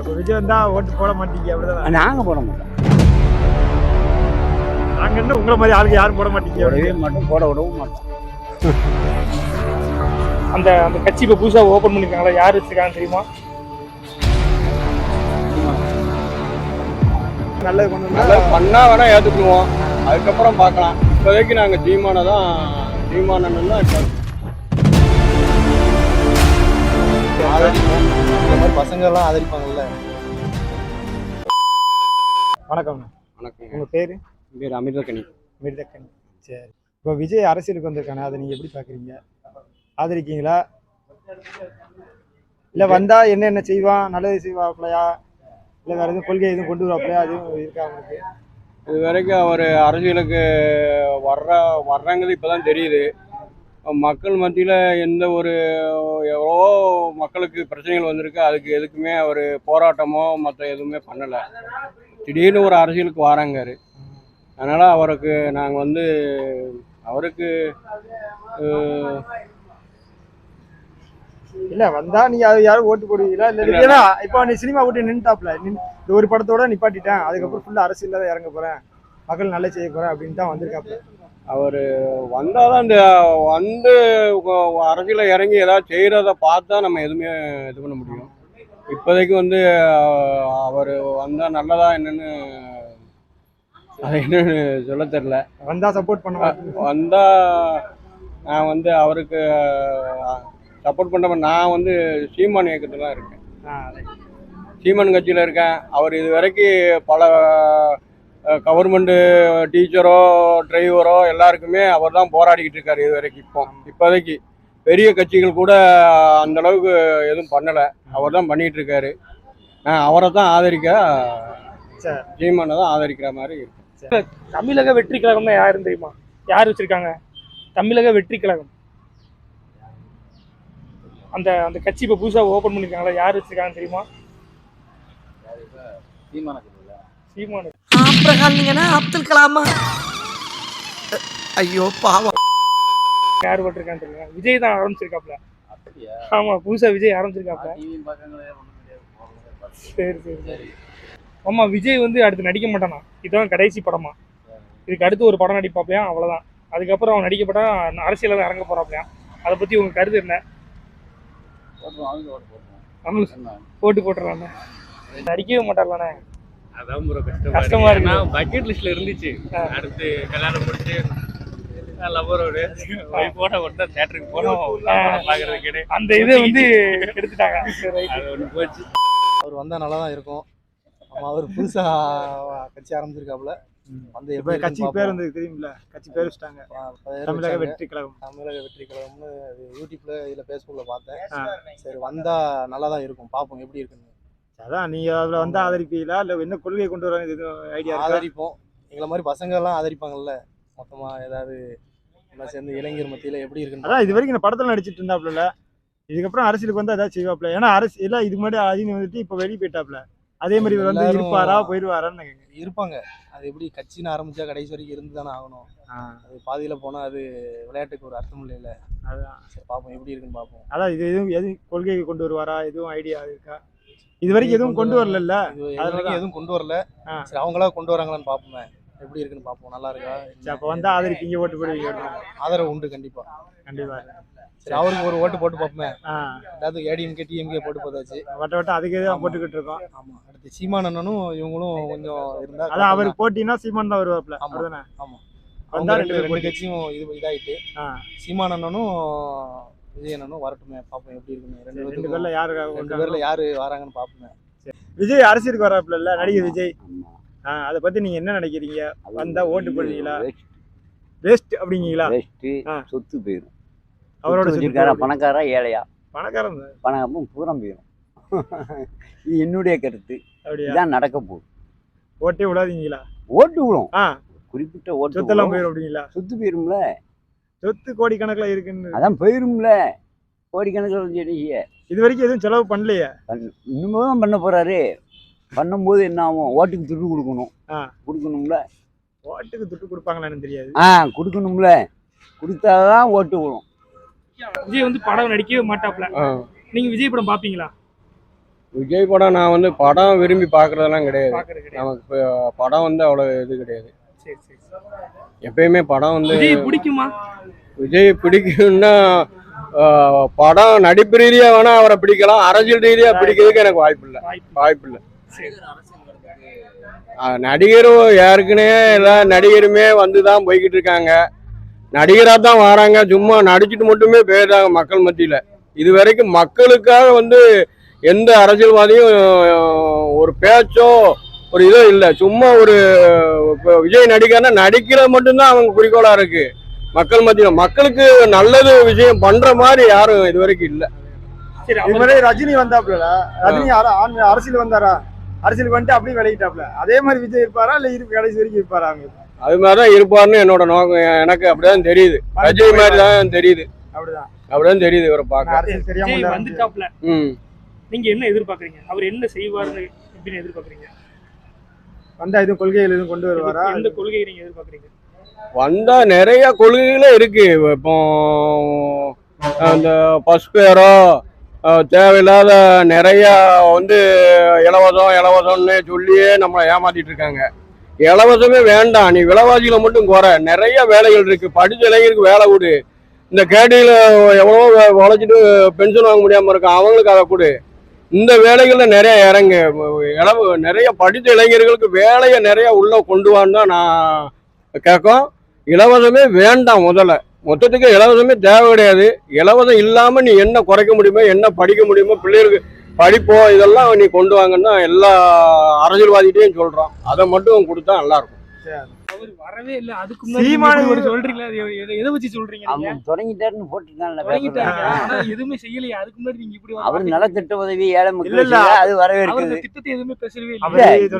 அப்ப விஜய் ஓட்டு போட மாட்டீங்க அப்படிதான்? நாங்கள் போட மாட்டோம். நாங்க என்ன உங்களை மாதிரி ஆளுங்க யாரும் போட மாட்டீங்க போடவே மாட்டோம் போட விடவும் மாட்டோம். அந்த அந்த கட்சி இப்போ புதுசாக ஓப்பன் பண்ணிருக்காங்களா? யார் வச்சிருக்காங்க தெரியுமா? நல்லது நல்லா பண்ணா வேணா ஏத்துக்குவோம். அதுக்கப்புறம் பார்க்கலாம். இப்போதைக்கு நாங்க தீமான தான் தீமானன் தான் ஆதரிப்போம் இந்த மாதிரி பசங்க எல்லாம் ஆதரிப்பாங்கல்ல. வணக்கம் வணக்கங்க உங்க பேரு? பேர் அமிர்தக்கணி மிருதக்கன் சரி. இப்போ விஜய் அரசியலுக்கு வந்திருக்கானே அதை நீங்க எப்படி பாக்குறீங்க? ஆதரிக்கீங்களா? இல்ல வந்தா என்ன என்ன செய்வான் நல்லது செய்வாப்லையா இல்ல வேற எதுவும் கொள்கை எதுவும் கொண்டு வருவாப்லையா அதுவும் இருக்கா அவனுக்கு இது வரைக்கும் அவர் அரசியலுக்கு வர்ற வர்றாங்கிறது இப்போதான் தெரியுது. மக்கள் மத்தியில் எந்த ஒரு எவ்வளோ மக்களுக்கு பிரச்சனைகள் வந்திருக்கு. அதுக்கு எதுக்குமே அவர் போராட்டமோ மற்ற எதுவுமே பண்ணலை. திடீர்னு ஒரு அரசியலுக்கு வாராங்காரு. அதனால் அவருக்கு நாங்கள் வந்து அவருக்கு இல்ல வந்தா நீங்க அது யாரும் ஓட்டு போடுவீங்களா? இல்ல. ஏன்னா இப்போ நீ சினிமா விட்டு நின்றுட்டாப்ல நின் இந்த ஒரு படத்தோட நிப்பாட்டிட்டேன். அதுக்கப்புறம் ஃபுல்லா அரசியல்ல தான் இறங்க போறேன். மக்கள் நல்ல செய்ய போறேன் அப்படின்னு தான் வந்திருக்காப்ல. அவர் வந்தால் தான் இந்த வந்து அரசியல இறங்கி ஏதாவது செய்கிறத பார்த்தா நம்ம எதுவுமே இது பண்ண முடியும். இப்போதைக்கு வந்து அவர் வந்தால் நல்லதா என்னன்னு அது என்னன்னு சொல்ல தெரில வந்தா சப்போர்ட் பண்ண வந்தால் நான் வந்து அவருக்கு சப்போர்ட் பண்ண நான் வந்து சீமான் இயக்கத்தில் தான் இருக்கேன். சீமான் கட்சியில் இருக்கேன். அவர் இது வரைக்கும் பல கவர்மெண்ட்டு டீச்சரோ டிரைவரோ எல்லாருக்குமே அவர் தான் போராடிக்கிட்டு இருக்காரு இது வரைக்கும் இப்போ. இப்போதைக்கு பெரிய கட்சிகள் கூட அந்த அளவுக்கு எதுவும் பண்ணலை. அவர் தான் பண்ணிட்டு இருக்காரு. அவரை தான் ஆதரிக்க. சீமானை தான் ஆதரிக்கிற மாதிரி இருக்கு. தமிழக வெற்றி கழகம்னா யாருன்னு தெரியுமா? யார் வச்சிருக்காங்க? தமிழக வெற்றி கழகம். அந்த அந்த கட்சி இப்போ புதுசாக ஓப்பன் பண்ணிருக்காங்களா யார் வச்சிருக்காங்க தெரியுமா? சீமானு ஆப்ரஹாம்ங்கன்னா அப்துல் கலாமா. ஐயோ பாவம். யார் போட்டிருக்கான்னு தெரியல. விஜய் தான் ஆரம்பிச்சிருக்காப்ல ஆமா புதுசா விஜய் ஆரம்பிச்சிருக்காப்ல சரி சரி சரி. ஆமா விஜய் வந்து அடுத்து நடிக்க மாட்டானா? இதுதான் கடைசி படமா? இதுக்கு அடுத்து ஒரு படம் நடிப்பாப்லையா? அவ்வளவுதான். அதுக்கப்புறம் அவன் நடிக்கப்பட்டா அரசியல தான் இறங்க போறாப்லையா? அதை பத்தி உங்க கருத்து என்ன? அவங்களுக்கு போட்டு போட்டுறாங்க நடிக்கவே மாட்டார்லானே அதான் ப்ரோ கஷ்டமா கஷ்டமா இருக்கு. நான் பக்கெட் லிஸ்ட்ல இருந்துச்சு. அடுத்து கல்யாணம் முடிச்சு லவரோடு போன உடனே தேட்டருக்கு போனோம். அந்த இதை வந்து எடுத்துட்டாங்க. அது போச்சு. அவர் வந்தா நல்லா தான் இருக்கும். ஆமா அவர் புதுசா கட்சி ஆரம்பிச்சிருக்காப்புல. வந்து இப்ப எப்படி கட்சி பேர். வந்து தெரியுமில்ல கட்சி பேர் வச்சுட்டாங்க. தமிழக. வெற்றி கழகம். தமிழக வெற்றி கழகம்னு அது யூடியூப்ல இதுல ஃபேஸ்புக்ல பார்த்தேன். சரி வந்தா நல்லா தான் இருக்கும். பார்ப்போம் எப்படி இருக்குன்னு. அதான் நீங்க அதுல வந்து ஆதரிப்பீங்களா? இல்ல என்ன கொள்கை கொண்டு வராங்க இது ஐடியா இருக்கா? ஆதரிப்போம். எங்களை மாதிரி பசங்க எல்லாம் ஆதரிப்பாங்கல்ல. மொத்தமா ஏதாவது எல்லாம் சேர்ந்து இளைஞர் மத்தியில எப்படி இருக்குன்னு அதான் இது வரைக்கும் இந்த படத்துல நடிச்சிட்டு இருந்தாப்ல இதுக்கப்புறம் அரசியலுக்கு வந்து ஏதாவது செய்வாப்ல. ஏன்னா அரசு எல்லாம் இதுக்கு முன்னாடி அஜினி வந்துட்டு இப்ப வெளியே போயிட்டாப்ல. அதே மாதிரி இவர் வந்து இருப்பாரா போயிடுவாரான்னு. இருப்பாங்க. அது எப்படி கட்சின்னு ஆரம்பிச்சா கடைசி வரைக்கும் இருந்து தானே ஆகணும். அது பாதியில போனா அது விளையாட்டுக்கு ஒரு அர்த்தம் இல்லைல்ல. அதான். சரி பார்ப்போம். எப்படி இருக்குன்னு பார்ப்போம். அதான் இது எதுவும் எதுவும் கொள்கை கொண்டு வருவாரா? எதுவும் ஐடியா இருக்கா? இது வரைக்கும் எதுவும் கொண்டு வரல. வரைக்கும் எதுவும் கொண்டு வரல. சரி அவங்களா கொண்டு வராங்களான்னு பார்ப்போமே. எப்படி இருக்குன்னு பார்ப்போம். நல்லா இருக்கா? சரி அப்ப வந்து ஆதரிப்பீங்க ஓட்டு போடுவீங்க. ஆதரவு உண்டு கண்டிப்பா. கண்டிப்பா. சரி அவருக்கு ஒரு ஓட்டு போட்டு பார்ப்போமே. எல்லாத்துக்கும் ஏடிஎம்கே டிஎம்கே போட்டு பார்த்தாச்சு வட்ட வட்டம் அதுக்கு தான் போட்டுக்கிட்டு இருக்கோம்? ஆமா. அடுத்து சீமானண்ணனும் இவங்களும் கொஞ்சம் இருந்தா அதான் அவர் போட்டினா சீமான் தான் வருவாப்ல ஆமா. ஆமா. வந்தா ரெண்டு. கட்சியும் இது இதாயிட்டு. ஆ. விஜயண்ணனும் வரட்டுமே பார்ப்போம் எப்படி இருக்குன்னு ரெண்டு ரெண்டு பேர்ல யாரு ரெண்டு பேர்ல யாரு வராங்கன்னு பார்ப்போமே. விஜய் அரசியலுக்கு வராப்ல இல்ல நடிகர் விஜய். ஆ அதை பத்தி நீங்க என்ன நினைக்கிறீங்க? வந்தா ஓட்டு போடுவீங்களா வேஸ்ட் அப்படிங்கீங்களா waste, ஆ. சொத்து போயிடும் அவரோட வச்சிருக்காரா போகுது. பணக்காரா ஏழையா? பணக்காரன். பணம் பூரா போயிடும் இது என்னுடைய கருத்து. இதான் நடக்க போகுது. ஓட்டே விடாதீங்களா? ஓட்டு விடும். ஆ. குறிப்பிட்ட ஓட்டு. போயிடும் அப்படிங்களா? சொத்து போயிரும்ல. சொத்து கோடிக்கணக்குல இருக்குன்னு. அதான் போயிரும்ல கோடிக்கணக்கில் செடிங்க இது வரைக்கும் எதுவும் செலவு பண்ணலையே? இன்னுமே தான் பண்ண போறாரு. பண்ணும்போது என்ன ஆகும்? ஓட்டுக்கு துட்டு கொடுக்கணும். கொடுக்கணும்ல. ஓட்டுக்கு துட்டு கொடுப்பாங்களான்னு தெரியாது. ஆ கொடுக்கணும்ல. கொடுத்தாதான் ஓட்டு விழும் விஜய் வந்து படம் நடிக்கவே மாட்டாப்ல. நீங்க விஜய் படம் பாப்பீங்களா? விஜய் படம் நான் வந்து படம் விரும்பி பார்க்குறதெல்லாம் கிடையாது. நமக்கு இப்போ படம் வந்து அவ்வளோ இது கிடையாது. சரி சரி சரி. எப்பயுமே படம் வந்து பிடிக்குமா? விஜய் பிடிக்கும்னா படம் நடிப்பு ரீதியாக வேணா அவரை பிடிக்கலாம். அரசியல் ரீதியாக பிடிக்கிறதுக்கு எனக்கு வாய்ப்பு இல்லை. வாய்ப்பு இல்லை. நடிகரும் ஏற்கனவே எல்லா நடிகருமே வந்து தான் போய்கிட்டு இருக்காங்க. நடிகராக தான் வராங்க. சும்மா நடிச்சிட்டு மட்டுமே போயிடுறாங்க மக்கள் மத்தியில். இது வரைக்கும் மக்களுக்காக வந்து எந்த அரசியல்வாதியும் ஒரு பேச்சோ ஒரு இதோ இல்லை. சும்மா ஒரு இப்போ விஜய் நடிகர்னா நடிக்கிறது மட்டும்தான் அவங்க குறிக்கோளாக இருக்குது மக்கள் மத்தியில் மக்களுக்கு நல்லது விஷயம் பண்ற மாதிரி யாரும் இது வரைக்கும் இல்லை. சரி இது அவர் மாதிரி ரஜினி வந்தாப்புல ரஜினி அரசியல் வந்தாரா? அரசியல் வந்துட்டு அப்படியே விலகிட்டாப்ல அதே மாதிரி விஜய் இருப்பாரா? இல்ல இரு கடைசி வரைக்கும் இருப்பாரா அது மாதிரி தான் இருப்பாருன்னு என்னோட நோக்கம். எனக்கு அப்படிதான் தெரியுது. விஜய் மாதிரி தான் தெரியுது. அப்படிதான். அப்படிதான் தெரியுது இவரை பார்க்க. அரசியல் தெரியாம. வந்துட்டாப்ல ம். நீங்க என்ன எதிர்பார்க்கறீங்க? அவர் என்ன செய்வாருன்னு எப்படின்னு எதிர்பார்க்கறீங்க? வந்தா எதுவும் கொள்கைகள் எதுவும் கொண்டு வருவாரா? எந்த கொள்கையை நீங்க எதிர்பார்க்கறீங்க? வந்தால் நிறைய கொள்கைகளே இருக்கு. இப்போ அந்த பஸ் தேவையில்லாத நிறைய வந்து இலவசம் இலவசம்னு சொல்லியே நம்மளை ஏமாத்திட்டு இருக்காங்க. இலவசமே வேண்டாம். நீ விலைவாசிகளை மட்டும் குறை. நிறைய வேலைகள் இருக்கு. படிச்ச இளைஞருக்கு வேலை கொடு. இந்த கேடியில் எவ்வளோ உழைச்சிட்டு பென்ஷன் வாங்க முடியாமல் இருக்கும் அவங்களுக்கு அதை கொடு. இந்த வேலைகளில் நிறைய இறங்கு. இளவு நிறைய படித்த இளைஞர்களுக்கு வேலையை நிறைய உள்ளே கொண்டு வான்னு தான் நான் கேட்கும்? இலவசமே வேண்டாம் முதல்ல. மொத்தத்துக்கு இலவசமே தேவை கிடையாது. இலவசம் இல்லாமல் நீ என்ன குறைக்க முடியுமோ என்ன படிக்க முடியுமோ பிள்ளைகளுக்கு படிப்போ இதெல்லாம் நீ கொண்டு வாங்கன்னா எல்லா அரசியல்வாதிகிட்டையும் சொல்கிறான் அதை மட்டும் கொடுத்தா நல்லாயிருக்கும் அவர் வரவே இல்ல. அதுக்கு முன்னாடி சீமானு- நீங்க இப்படி ஒரு சொல்றீங்களா? அது எதை- எதை வச்சு சொல்றீங்க நீங்க? அவன் தொடங்கிட்டாருன்னு போட்டுருக்கான்ல தொடங்கிட்டாங்க எதுவுமே செய்யலையா. அதுக்கு முன்னாடி நீங்க இப்படி அவர் நலத்திட்ட உதவி ஏழை மக்கள் அது திட்டத்தை எதுவுமே பேசவே இல்லை. இந்த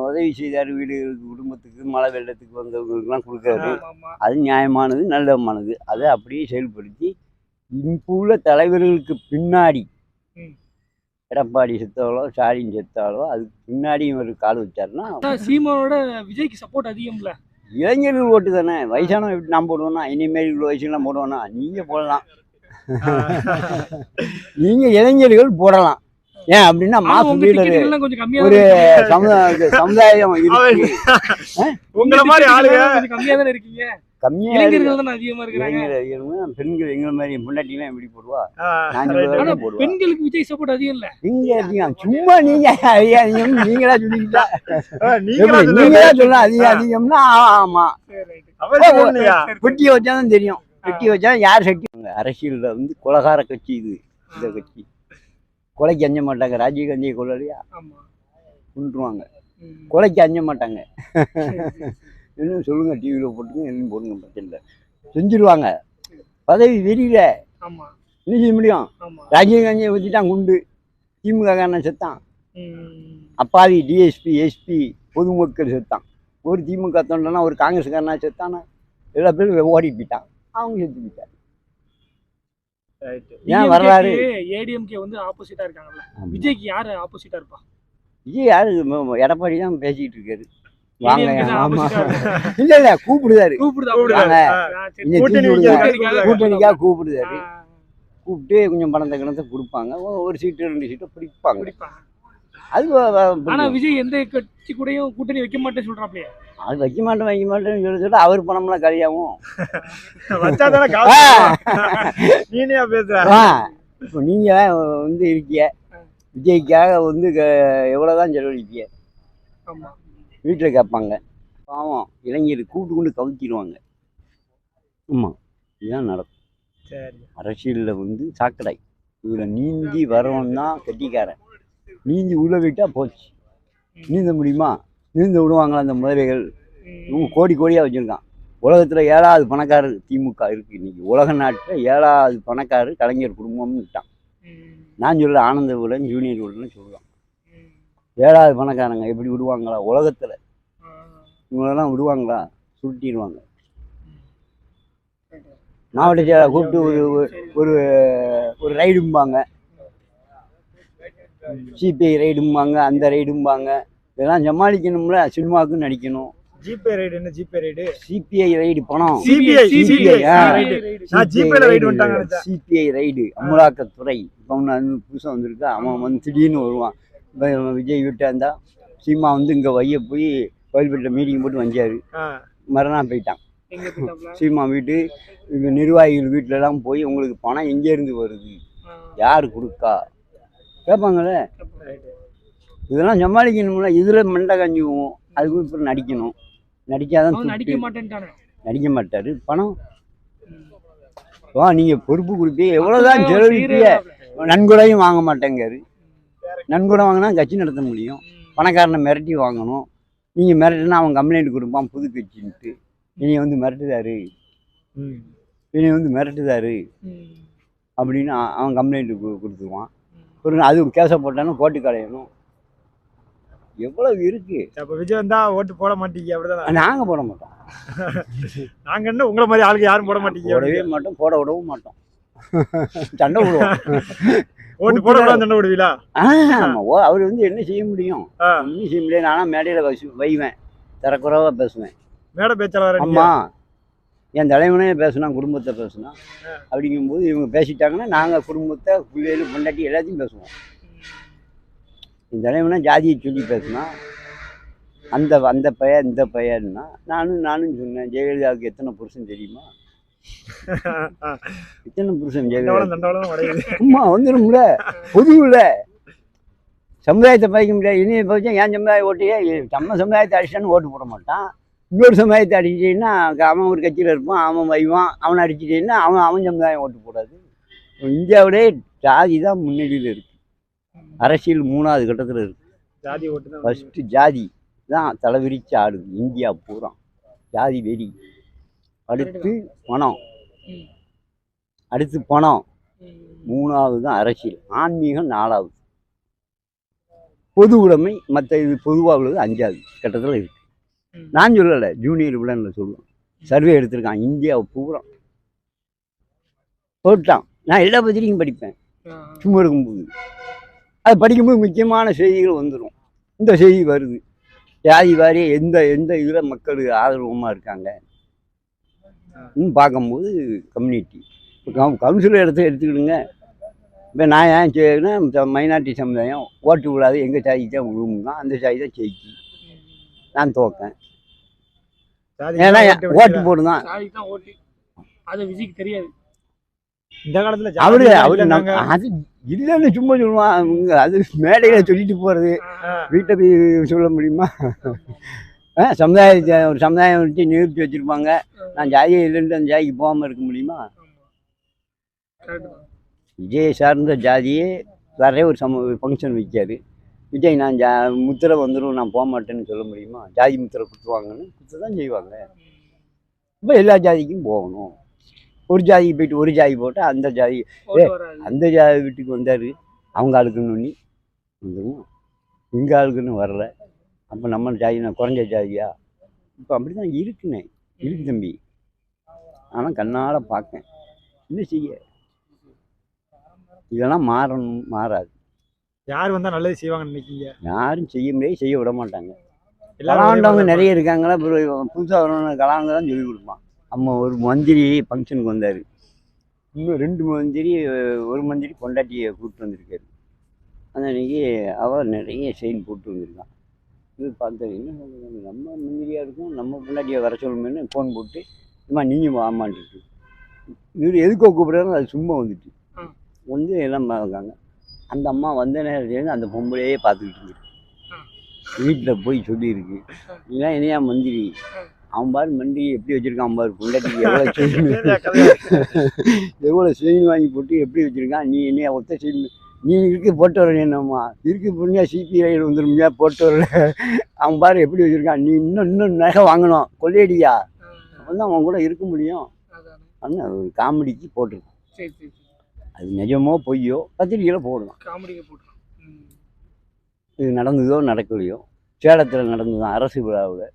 உதவி செய்தார் வீடுகளுக்கு குடும்பத்துக்கு மழை வெள்ளத்துக்கு வந்தவங்களுக்கு எல்லாம் கொடுக்குறாரு. அது நியாயமானது நல்லமானது. அதை அப்படியே செயல்படுத்தி இப்போ உள்ள தலைவர்களுக்கு பின்னாடி. எடப்பாடி செத்தாலோ ஸ்டாலின் செத்தாலோ அதுக்கு பின்னாடி இவர் கால் வச்சாருன்னா சீமானோட விஜய்க்கு சப்போர்ட் அதிகம்ல. இளைஞர்கள் ஓட்டு தானே. வயசானவன் எப்படி நான் போடுவேன்னா இனிமேல் இவ்வளோ வயசுலாம் போடுவேன்னா நீங்க போடலாம். நீங்க இளைஞர்கள் போடலாம். ஏன் அப்படின்னா மாசு லீடரு ஒரு சமுதாய சமுதாயம் இருக்கு. உங்களை மாதிரி ஆளுங்க. கொஞ்சம் கம்மியா தானே இருக்கீங்க. கம்மியா. இளைஞர்கள் தானே அதிகமா இளைஞர் பெண்கள் எங்களை மாதிரி பொண்டாட்டிலாம் எப்படி போடுவா? நான் பெண்களுக்கு விஜய் சப்போர்ட் அதிகம் இல்ல. நீங்க அதிகம். சும்மா நீங்க அதிகம். நீங்களா சொல்லிக்கிட்டா நீங்களா எப்படி? சொல்லுங்க. நீங்களா சொல்ல அதிகம் அதிகம்னா ஆமா. சரி, right. அவர் சொல்லலையா? பெட்டி வச்சாதான் தெரியும். பெட்டி வச்சா யார் சட்டி? அரசியல்ல வந்து கொலகார கட்சி இது. இந்த கட்சி. கொலைக்கு அஞ்ச மாட்டாங்க. ராஜீவ்காந்தியை ஆமா. கொண்டுருவாங்க. கொலைக்கு அஞ்ச மாட்டாங்க. இன்னும் சொல்லுங்க டிவியில் போட்டுங்க எல்லாம் போடுங்க பிரச்சனை இல்லை. செஞ்சிருவாங்க. பதவி வெறியில. ஆமா. என்ன செய்ய முடியும்? ராஜீவ்காந்தியை வச்சுட்டான் குண்டு. திமுக காரன் செத்தான். அப்பாவி டிஎஸ்பி எஸ்பி பொதுமக்கள் செத்தான். ஒரு திமுக தொண்டனா ஒரு காங்கிரஸ்காரனா செத்தானா? எல்லா பேரும் ஓடி போயிட்டான். அவங்க செத்து போயிட்டாங்க. ஏன் வரலாறு? ஏடிஎம்கே வந்து ஆப்போசிட்டா இருக்காங்கல்ல. ஆமா. விஜய்க்கு யாரு ஆப்போசிட்டா இருப்பா? விஜய் யாரு? எடப்பாடி தான் பேசிக்கிட்டு இருக்காரு. வாங்க ஆமா. இல்ல இல்ல கூப்பிடுதாரு. கூட்டணிக்காக கூப்பிடுதாரு. கூப்பிட்டு கொஞ்சம் பணத்தை கிணத்தை கொடுப்பாங்க. ஒரு சீட்டு ரெண்டு சீட்டை பிடிப்பாங்க. அது ஆனா. விஜய் எந்த கட்சி கூடயும் கூட்டணி வைக்க மாட்டேன்னு சொல்றாப்லையே. அது வைக்க மாட்டேன் வைக்க மாட்டேன்னு சொல்லி சொல்லிட்டு அவர் பணம்லாம் கழியாகும் பேசுற. இப்போ நீங்க வந்து இருக்கீங்க. விஜய்க்காக வந்து எவ்வளவுதான் செலவழிப்பீங்க? ஆமா. வீட்டில் கேட்பாங்க பாவம் இளைஞர் கூப்பிட்டு கொண்டு கவுத்திடுவாங்க ஆமாம் இதுதான் நடக்கும். சரி. அரசியலில் வந்து சாக்கடை. இதில் நீந்தி வரவன் தான் கெட்டிக்காரன். நீந்தி உள்ள விட்டா போச்சு. நீந்த முடியுமா? நீந்த விடுவாங்களா அந்த முதலைகள். இவங்க கோடி கோடியாக வச்சுருக்கான். உலகத்தில் ஏழாவது பணக்காரர் திமுக இருக்குது இன்னைக்கு. உலக நாட்டில் ஏழாவது பணக்காரர் கலைஞர் குடும்பம்னு விட்டான். ம். நான் சொல்ல ஆனந்த விடன் ஜூனியர் விடன்னு சொல்லுவான். ஏழாவது பணக்காரங்க எப்படி விடுவாங்களா? உலகத்தில். இவங்களெல்லாம் விடுவாங்களா? சுருட்டிடுவாங்க. மாவட்ட செயலாளர் கூப்பிட்டு ஒரு ஒரு- ஒரு ரைடும்பாங்க. சிபிஐ ரைடும்பாங்க அந்த ரைடும்பாங்க. இதெல்லாம் சமாளிக்கணும்ல சினிமாவுக்கும் நடிக்கணும். ஜிபே ரைடு என்ன? GPay raid? சிபிஐ ரைடு பணம். நினைச்சேன். சிபிஐ ரைடு அமலாக்கத்துறை. இப்போ ஒன்று புதுசாக வந்திருக்கு. அவன் வந்து திடீர்னு வருவான். இப்போ விஜய் வீட்டாக இருந்தால் சீமா வந்து இங்கே வைய போய் கோயில்பேட்டில் மீட்டிங் போட்டு வந்தார். மறுநாள் போயிட்டான். சீமா வீட்டு இங்கே நிர்வாகிகள் வீட்டிலலாம் போய் உங்களுக்கு பணம் எங்கேருந்து வருது? யார் கொடுக்கா? கேட்பாங்களே இதெல்லாம் சமாளிக்கணும்ல. இதில் மண்டை கஞ்சுவோம். அதுக்கு இப்போ நடிக்கணும். நடிக்காதான் நடிக்க மாட்டார். பணம்? வா நீங்கள் பொறுப்பு கொடுப்பீங்க எவ்வளோதான் செலவழிப்பீங்க நன்கொடையும் வாங்க மாட்டேங்காரு. நன்கொடை வாங்கினா கட்சி நடத்த முடியும். பணக்காரனை மிரட்டி வாங்கணும். நீங்கள் மிரட்டினா அவன் கம்ப்ளைண்ட் கொடுப்பான் புது கட்சின்ட்டு இனி வந்து மிரட்டுதாரு. இனி வந்து மிரட்டுதாரு அப்படின்னு அவன் கம்ப்ளைண்ட் கொடுத்துருவான். ஒரு அது கேஸை போட்டாலும் போட்டு களையணும் எவ்வளவு இருக்கு? அப்ப விஜய் வந்தா ஓட்டு போட மாட்டீங்க அப்படிதான்? நாங்கள் போட மாட்டோம். நாங்க என்ன உங்களை மாதிரி ஆளுங்க யாரும் போட மாட்டீங்க போடவே மாட்டோம் போட விடவும் மாட்டோம். சண்டை விடுவோம் ஓட்டு போட கூடாது சண்டை விடுவீங்களா ஆமா. ஓ அவர் வந்து என்ன செய்ய முடியும். ஒன்றும் செய்ய முடியாது. நானும் மேடையில் வச்சு வைவேன். தரக்குறைவா பேசுவேன். மேடை பேச்சாளர் ஆமா. என் தலைவனே பேசுனா குடும்பத்தை பேசுனா அப்படிங்கும்போது இவங்க பேசிட்டாங்கன்னா நாங்கள் குடும்பத்தை பிள்ளைகள் பொண்டாட்டி எல்லாத்தையும் பேசுவோம். என் தலைவனா ஜாதியை சொல்லி பேசுனா அந்த அந்த பையன் இந்த பையன்னா நானும் நானும் சொன்னேன் ஜெயலலிதாவுக்கு எத்தனை புருஷன் தெரியுமா? எத்தனை புருஷன் அம்மா வந்துடும்ல பொதுவில். சமுதாயத்தை பாய்க்க முடியாது. இனி பட்சம் என் சமுதாய ஓட்டையே நம்ம சமுதாயத்தை அடிச்சிட்டான்னு ஓட்டு போட மாட்டான். இன்னொரு சமுதாயத்தை அடிச்சிட்டேன்னா அவன் ஒரு கட்சியில் இருப்பான் அவன் வைவான் அவனை அடிச்சிட்டேன்னா அவன் அவன் சமுதாயம் ஓட்டு போடாது. இந்தியாவிலே ஜாதி தான் முன்னணியில் இருக்கு. அரசியல் மூணாவது கட்டத்தில் இருக்கு. ஜாதி ஓட்டு ஃபஸ்ட்டு ஜாதி தான் தலைவிரிச்சு ஆடுது. இந்தியா பூரா. ஜாதி வெறி. அடுத்து பணம். அடுத்து பணம். மூணாவது தான் அரசியல். ஆன்மீகம் நாலாவது. பொது உடைமை மற்ற இது பொதுவாக உள்ளது அஞ்சாவது கட்டத்தில் இருக்கு. நான் சொல்லலை ஜூனியர் விலனில் சொல்லுவேன் சர்வே எடுத்திருக்கான் இந்தியாவை பூரா. போட்டான். நான் எல்லா பத்திரிக்கையும் படிப்பேன். சும்மா இருக்கும்போது. அது படிக்கும்போது முக்கியமான செய்திகள் வந்துடும் இந்த செய்தி வருது. ஜாதி வாரியா எந்த எந்த இதில் மக்கள் ஆதரவமாக இருக்காங்க? ன்னு பார்க்கும்போது கம்யூனிட்டி இப்போ கவுன்சிலர் இடத்த எடுத்துக்கிடுங்க. இப்போ நான் ஏன் செய்யணும் மைனாரிட்டி சமுதாயம் ஓட்டு விடாது எங்கள் சாதி தான் விழுமுங்க அந்த சாதி தான் ஜெயிக்கு நான் தோக்கேன் ஏன்னா ஓட்டு? போடுதான். தெரியாது. இந்த காலத்துல அவரு அவரு அது இல்லைன்னு சும்மா சொல்லுவான். அது மேடையில சொல்லிட்டு போறது. ஆ. வீட்டை போய் சொல்ல முடியுமா? சமுதாயத்தை ஒரு சமுதாயம் வச்சு நிறுத்தி வச்சிருப்பாங்க. நான் ஜாதியே இல்லைன்ட்டு அந்த ஜாதிக்கு போகாம இருக்க முடியுமா? விஜய் சார்ந்த ஜாதியே வேறே ஒரு சம ஃபங்க்ஷன் வைக்காரு விஜய் நான் ஜா முத்திரை வந்துடும் நான் போக மாட்டேன்னு சொல்ல முடியுமா? ஜாதி முத்திரை குத்துவாங்கன்னு குத்து தான் செய்வாங்க இப்போ எல்லா ஜாதிக்கும் போகணும். ஒரு ஜாதிக்கு போயிட்டு ஒரு ஜாதி போட்டால் அந்த ஜாதி அந்த ஜாதி வீட்டுக்கு வந்தார். அவங்க ஆளுக்குன்னு ஒண்ணி. வந்துடும் எங்கள் ஆளுக்குன்னு வரல. அப்போ நம்ம ஜாதி நான் குறைஞ்ச ஜாதியா? இப்போ அப்படி தான் இருக்குண்ணே இருக்கு தம்பி. ஆனால் கண்ணால் பார்க்கேன் என்ன செய்ய? இதெல்லாம் மாறணும் மாறாது. யார் வந்தா நல்லது செய்வாங்கன்னு நினைக்கீங்க யாரும் செய்ய முடியாது செய்ய விட மாட்டாங்க. கலாண்டவங்க நிறைய இருக்காங்களா? அப்புறம் புதுசாக வரவங்க கலாங்க தான் சொல்லி கொடுப்பான். நம்ம ஒரு மந்திரி ஃபங்க்ஷனுக்கு வந்தார். இன்னும் ரெண்டு மந்திரி ஒரு மந்திரி பொண்டாட்டியை கூப்பிட்டு வந்திருக்காரு. அந்த அன்னைக்கு அவள் நிறைய செயின் போட்டு வந்திருக்கான். இது பார்த்தா என்ன நம்ம மந்திரியாக இருக்கும் நம்ம பொண்டாட்டியை வர சொல்லணும்னு ஃபோன் போட்டு அம்மா நீங்கள் வாமான்ட்டு இவர் எதுக்கோ கூப்பிட்றாரு அது சும்மா வந்துட்டு. வந்து எல்லாம் பார்க்காங்க அந்த அம்மா வந்த நேரத்துலேருந்து அந்த பொம்பளையே பார்த்துக்கிட்டு இருக்கு. வீட்டில் போய் சொல்லியிருக்கு. இதான் என்னையா மந்திரி? அவன் பாரு மந்திரி எப்படி வச்சிருக்கான் பாரு பொண்டாட்டிக்கு எவ்வளோ செயின் கதையா? எவ்வளோ செயின் வாங்கி போட்டு எப்படி வச்சிருக்கான் நீ என்னையா ஒத்த செயின் நீ இருக்கு போட்டு வர என்னம்மா? இருக்கு பொண்ணியா சிபிஐ வந்துருமியா போட்டு வரல அவன் பாரு எப்படி வச்சிருக்கான். நீ இன்னும் இன்னும் நகை வாங்கணும். கொள்ளையடியா? அப்போ தான் அவன் கூட இருக்க முடியும். அப்படின்னு ஒரு காமெடிக்கு போட்டிருக்கான். அது நிஜமோ பொய்யோ பத்திரிக்கையில் போடலாம் காமெடிக்கு போட்டுரும் ம். இது நடந்ததோ நடக்கலையோ சேலத்தில் நடந்ததான் அரசு விழாவில்.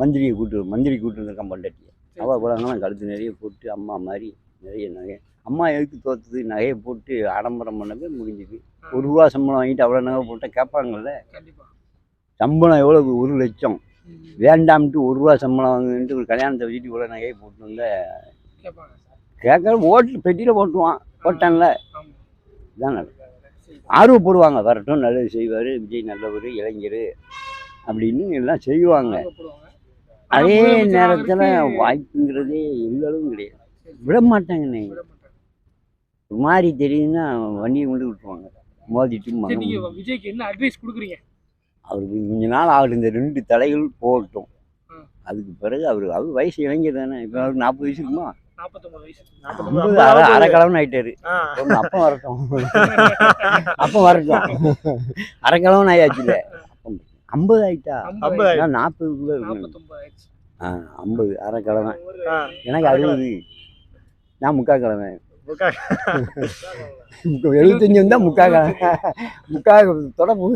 மந்திரியை கூட்டு மந்திரி கூட்டு வந்திருக்கான் பொண்டாட்டியை அவள் போடாங்கன்னா கழுத்து நிறைய போட்டு அம்மா மாதிரி நிறைய நகை. அம்மா எதுக்கு தோத்துது? நகையை போட்டு ஆடம்பரம் பண்ணவே முடிஞ்சுது. ஒரு ரூபா சம்பளம் வாங்கிட்டு அவ்வளோ நகை போட்டால் கேட்பாங்கல்ல? சம்பளம் எவ்வளவு? ஒரு லட்சம். வேண்டாம்ட்டு ஒரு ரூபா சம்பளம் வாங்குன்ட்டு ஒரு கல்யாணத்தை வச்சுட்டு இவ்வளோ நகையை போட்டு வந்த கேட்கற ஓட்டு பெட்டியில் போட்டுவான் போட்டான்ல? இதான் சரி. ஆர்வப்படுவாங்க வரட்டும் நல்லது செய்வார். விஜய் நல்லவர் இளைஞர் அப்படின்னு எல்லாம் செய்வாங்க. அதே நேரத்தில் வாய்ப்புங்கிறதே எல்லளவும் கிடையாது. விட மாட்டாங்கண்ணே மாதிரி தெரியுதுன்னா வண்டியை கொண்டு விட்டுருவாங்க. மோதிட்டு சரி, மகன் நீங்க விஜய்க்கு என்ன அட்வைஸ் கொடுக்குறீங்க? அவருக்கு கொஞ்ச நாள் ஆகுது இந்த ரெண்டு தலைகள் போகட்டும். அதுக்கு பிறகு அவர் அவர் வயசு இளைஞர் தானே. இப்போ அவருக்கு நாற்பது வயசு இருக்குமா? நாற்பத்தொன்பது வயசு. நாற்பத்தொன்பது, ஐம்பது அரை ஐம்பது அரைக்கிழமை ஆயிட்டாரு. அப்போ வரட்டும். அப்போ வரட்டும். அரைக்கிழமை ஆயாச்சுல. ஐம்பது ஆயிட்டா? ஐம்பது நான் நாற்பதுக்குள்ள ஆ ஐம்பது அரைக்கிழமை. ஆ. எனக்கு அறுபது நான் 그냥 예를 들면 나 못 가가 못 가가 돌아보